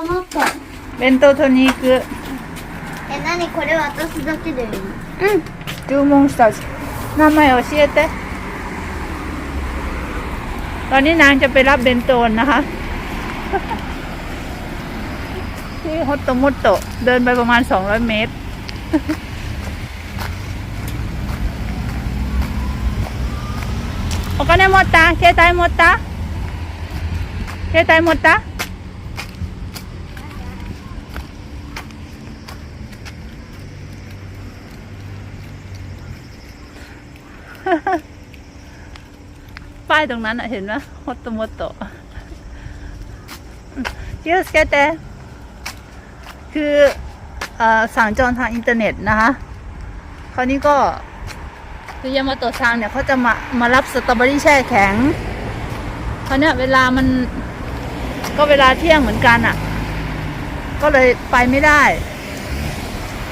もっと弁当取りに行くえ何これ渡すだけでいいのうん注文した名前教えてตอนนี้นางจะไปรับเบนโตนนะคะ ที่ฮอตโตมุตโตะเดินไปประมาณ 200 เมตร โอ金持った携帯持った携帯持った ตรงนั้นอะเห็นไหมฮอตโมโตะยูสเกตเตคือเอ่อสั่งจองทางอินเทอร์เน็ตนะคะ คราวนี้ก็คือยามาโตซังเนี่ยเขาจะมามารับสตรอเบอรี่แช่แข็งคราวเนี้ยเวลามันก็เวลาเที่ยงเหมือนกันอะ่ะ ก็เลยไปไม่ได้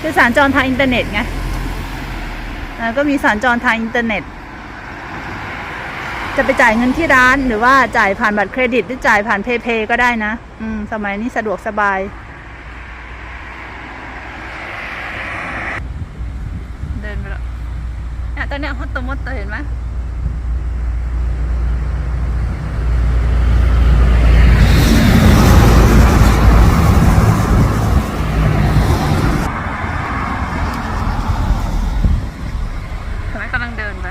คือสารจองทางอินเทอร์เน็ตไงก็มีสารจองทางอินเทอร์เน็ต จะไปจ่ายเงินที่ร้านหรือว่าจ่ายผ่านบัตรเครดิตหรือจ่ายผ่านเพย์เพก็ได้นะ อืม สมัยนี้สะดวกสบาย เดินไปแล้วเนี่ยตอนเนี้ยฮอตโตมดเห็นไหมเห็นไหมกำลังเดินไป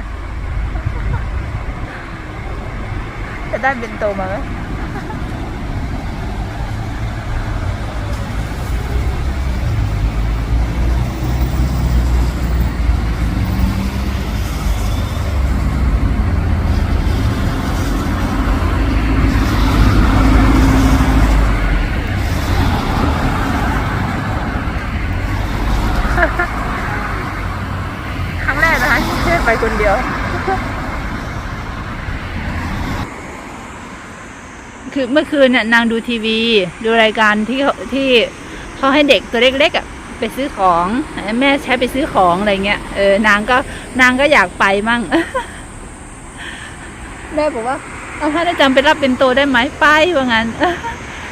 จะได้เป็นโตมาไหมครั้งแรกนะคะที่ได้ไปคนเดียว คือ เมื่อคืนเนี่ยนางดูทีวี ดูรายการที่ที่เขาให้เด็กตัวเล็กๆอะไปซื้อของ แม่ใช้ไปซื้อของอะไรเงี้ยเออนางก็นางก็อยากไปมั่งแม่บอกว่าเอาถ้าได้จำไปรับเป็นโตได้ไหมไปว่างั้น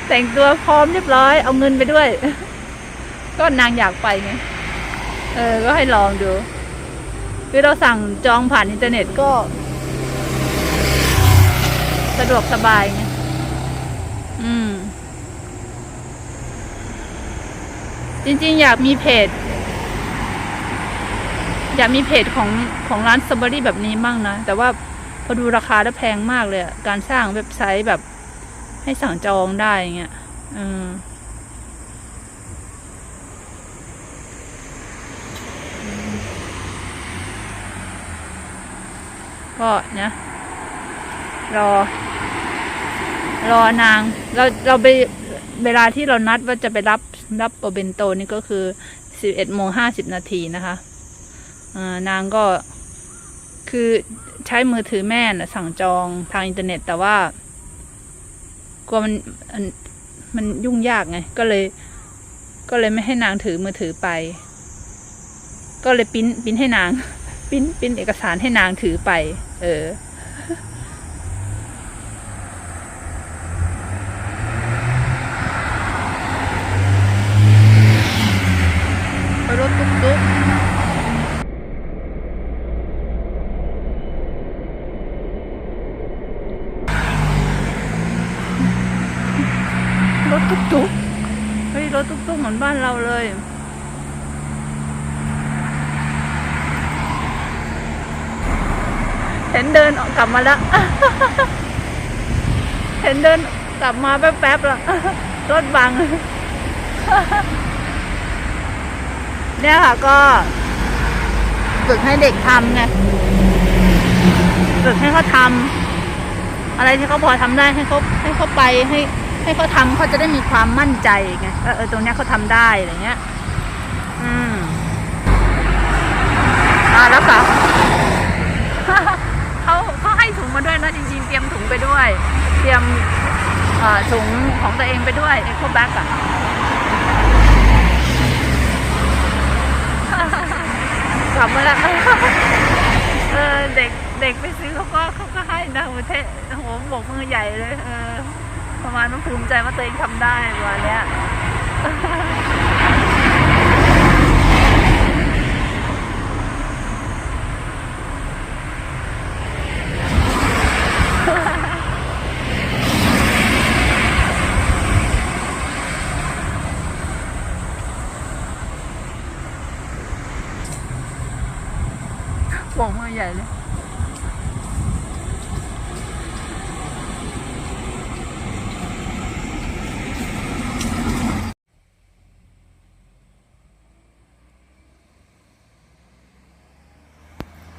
แต่งตัวพร้อมเรียบร้อย เอาเงินไปด้วย ก็นางอยากไปไงเออ ก็ให้ลองดูคือเราสั่งจองผ่านอินเทอร์เน็ตก็ สะดวกสบายไง อืม จริงๆ อยากมีเพจ อยากมีเพจของของร้านสตรอเบอรี่แบบนี้มั่งนะ แต่ว่าพอดูราคาแล้วแพงมากเลยการสร้างเว็บไซต์แบบให้สั่งจองได้อย่างเงี้ยอืมก็เนี่ยรอ รอนาง เราเราไปเวลาที่เรานัดว่าจะไปรับ รับโอเบนโตนี่ก็คือสิบเอ็ดโมงห้าสิบนาทีนะคะนางก็คือใช้มือถือแม่นะสั่งจองทางอินเทอร์เน็ต แต่ว่ากลัวมันมันยุ่งยากไง ก็เลย ก็เลยไม่ให้นางถือมือถือไป ก็เลยปิ้นปิ้นให้นาง ปิ้นปิ้นเอกสารให้นางถือไป เออ รถตุ๊กตุ๊กรถตุ๊กตุ๊กเฮ้ยรถตุ๊กตุ๊กเหมือน บ้านเราเลย เห็นเดินออกกลับมาแล้วเห็นเดินกลับมาแป๊บๆแล้วรถบัง เนี่ยค่ะก็ ฝึกให้เด็กทำไงฝึกให้เขาทำอะไรที่เขาพอทำได้ให้เขาให้เขาไปให้ ให้เขาทำเขาจะได้มีความมั่นใจไงว่าเออตรงนี้เขาทำได้อะไรเงี้ย อืมอ่าแล้วค่ะเขาเขาให้ถุงมาด้วยนะจริงๆ เตรียมถุงไปด้วย เตรียมถุงของตัวเองไปด้วยไอ้พวกแบ็กอะกลับมาแล้วเออเด็กเด็กไปซื้อเขาก็เขาก็ให้นะโอ้เทโอ้โหบกมือใหญ่เลย เออ ประมาณว่าภูมิใจว่าตัวเองทำได้ประมาณเนี้ย หวงมือใหญ่เลย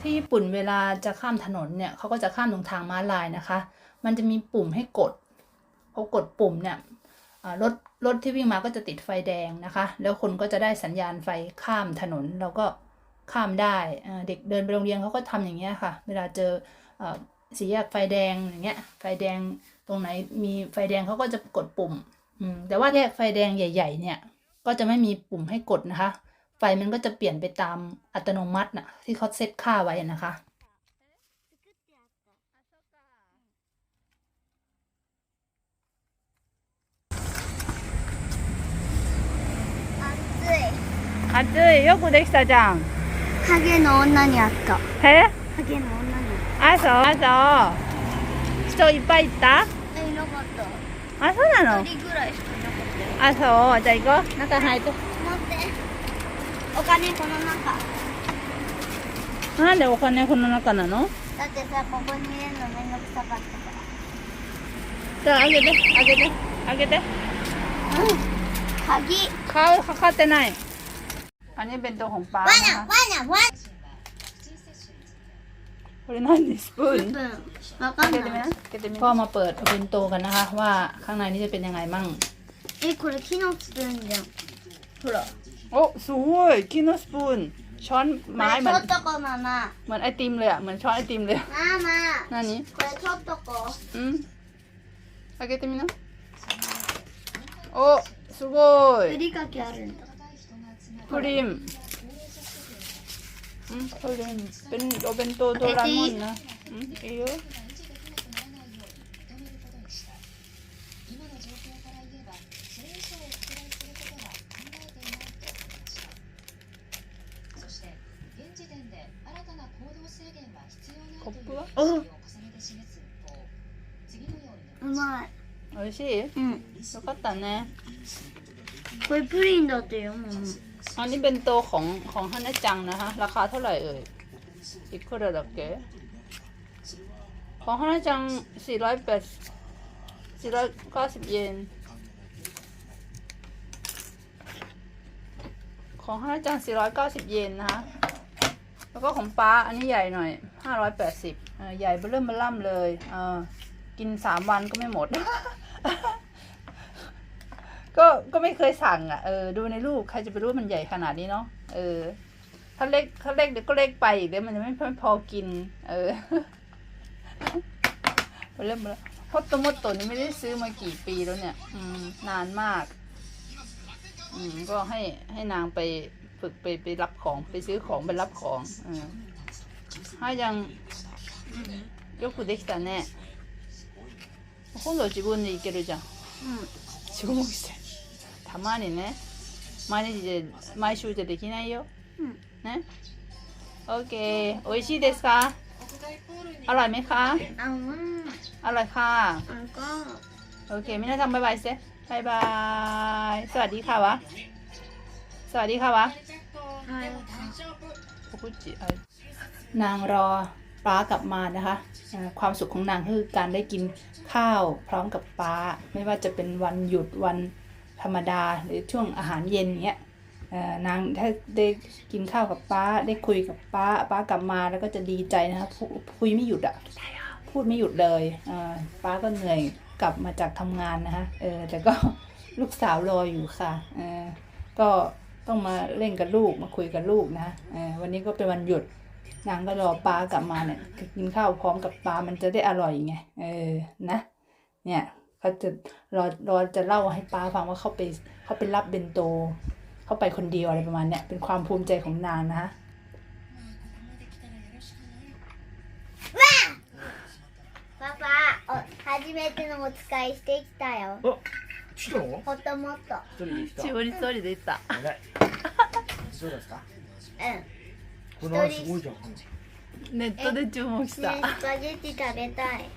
ที่ญี่ปุ่นเวลาจะข้ามถนนเนี่ยเขาก็จะข้ามตรงทางม้าลายนะคะ มันจะมีปุ่มให้กดพอกดปุ่มเนี่ยรถรถที่วิ่งมาก็จะติดไฟแดงนะคะ แล้วคนก็จะได้สัญญาณไฟข้ามถนนเราก็ข้ามได้เด็กเดินไปโรงเรียนเขาก็ทำอย่างเงี้ยค่ะ เวลาเจอเอ่อสี่แยกไฟแดงอย่างเงี้ย ไฟแดงตรงไหนมีไฟแดงเขาก็จะกดปุ่มอืมแต่ว่าแยกไฟแดงใหญ่ ๆ เนี่ยก็จะไม่มีปุ่มให้กดนะคะ ไฟมันก็จะเปลี่ยนไปตามอัตโนมัติน่ะ ที่เขาเซตค่าไว้นะคะ 暑い暑いよくできたじゃん影の女に会ったえ影の女にあそうあそう人いっぱいいたえいなかったあそうなの一人ぐらいしかいなかったよあそうじゃあ行こう中入って待って お金この中なんでお金この中なのだってさここに入れるのめんどくさかったかじゃああげてあげてあげてらうん鍵顔かかってないอันนี้เป็นตัวของป้า わ นะ な คะ わなわこれ何スプーンなわかんないก็มาเปิดเป็นโตกันนะคะ ว่าข้างในนี้จะเป็นยังไงมั่ง えこれ木のスプーンじゃんほら โอ้สวยกินโนสปูนช้อน こ ไม้ れ เหมือน 取っとこうママ เหมือนไอติมเลยอะเหมือนช้อนไอติมเลย ママ何これ取っとこううん開けてみなおすごいふりかけあるんだプリンうんプリンเป็นโอเบนโตโดราเอมอนนะอืมいいよ しいようんかったねこれプリンだってよママ อันนี้เป็นโตของของฮันนจังนะคะ ราคาเท่าไหร่เอ่ยอีกคนละเก๋ของฮันนจังสี่ร้อยแปดสี่ร้อยเก้าสิบเยน ของฮันนจังสี่ร้อยเก้าสิบเยนนะคะ แล้วก็ของป้าอันนี้ใหญ่หน่อยห้าร้อยแปดสิบใหญ่เบิ่มเบอล่ำเลยเออกินสามวันก็ไม่หมด ก็ก็ไม่เคยสั่งอ่ะ เออ ดูในรูปใครจะไปรู้ว่ามันใหญ่ขนาดนี้เนาะ เออ ถ้าเล็ก ถ้าเล็กเดี๋ยวก็เล็กไปอีกเดี๋ยวมันจะไม่ไม่พอกิน เออ ไปเริ่มมาแล้วฮอตโตมดโตนี่ไม่ได้ซื้อมากี่ปีแล้วเนี่ย อืม นานมาก อืม ก็ให้ให้นางไปฝึกไปไปรับของไปซื้อของไปรับของเออถ้ายังよくできたね今度は自分でいけるじゃんうん注目して たまにね毎日で毎週じゃできないようんね โอเค 美味しいですかอร่อยไหมคะ あうんอร่อยค่ะ なんか โอเคมินาทำบายบายเซบายบาย สวัสดีค่ะวะ สวัสดีค่ะวะ はい โอคุจิเอ้ยนางรอป้ากลับมานะคะเอ่อความสุขของนางคือการได้กินข้าวพร้อมกับป้า ไม่ว่าจะเป็นวันหยุดวัน ธรรมดาหรือช่วงอาหารเย็นเงี้ยนางถ้าได้กินข้าวกับป้าได้คุยกับป้าป้ากลับมาแล้วก็จะดีใจนะคะพูคุยไม่หยุดอะพูดไม่หยุดเลยป้าก็เหนื่อยกลับมาจากทำงานนะคะเออแต่ก็ลูกสาวรออยู่ค่ะเออก็ต้องมาเล่นกับลูกมาคุยกับลูกนะเออวันนี้ก็เป็นวันหยุดนางก็รอป้ากลับมาเนี่ยกินข้าวพร้อมกับปลามันจะได้อร่อยไงเออนะเนี่ย เขาจะรอรอจะเล่าให้ป้าฟังว่าเขาไปเขาไปรับเบนโต เขาไปคนเดียวอะไรประมาณเนี้ยเป็นความภูมิใจของนางนะ パパお 初めてのお使いしてきたよあ来たのもっともっと一人で来たしおりそりでした偉いそうですかうんこれはすごいじゃんうんネットで注文しねたスパゲッティ食べたい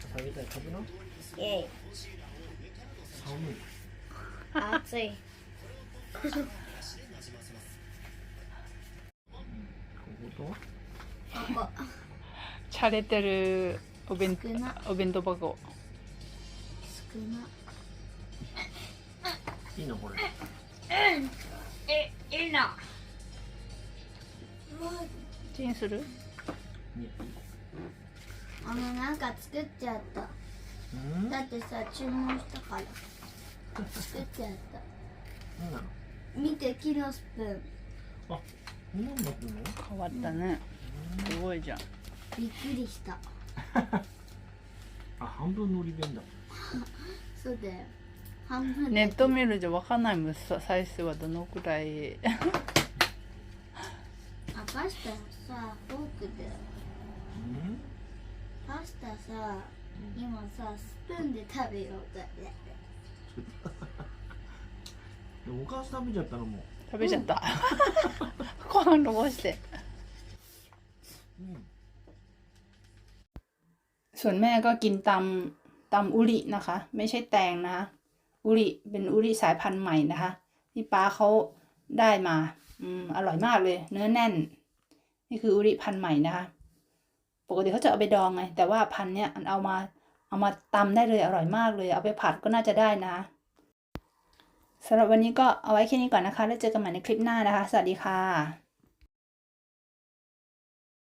食べたい食べな イェイ寒い暑いこことここ洒落てるお弁お弁当箱少ないいのこれえいいなチンするねあのなんか作っちゃったうんだってさ注文したから。作っちゃっなんなの？た見て木のスプーン。あこんなんなってんの？変わったね。すごいじゃん。びっくりした。あ半分のり弁だ。そうだよ。半分ネット見るじゃわかんないもんさサイズはどのくらい。あパスタさフォークでうん？パスタさ今さスプーンで食べようだってでもお母さん食べちゃったのもう食べちゃったご飯残して อืม ส่วนแม่ก็กินตำตำอุรินะคะ ไม่ใช่แตงนะคะอุริเป็นอุริสายพันธุ์ใหม่นะคะ ที่ป้าเขาได้มา อืมอร่อยมากเลย เนื้อแน่น นี่คืออุริพันธุ์ใหม่นะคะ ปกติเขาจะเอาไปดองไง แต่ว่าพันเนี้ยอันเอามาเอามาตำได้เลยอร่อยมากเลย เอาไปผัดก็น่าจะได้นะสำหรับวันนี้ก็เอาไว้แค่นี้ก่อนนะคะ แล้วเจอกันใหม่ในคลิปหน้านะคะ สวัสดีค่ะ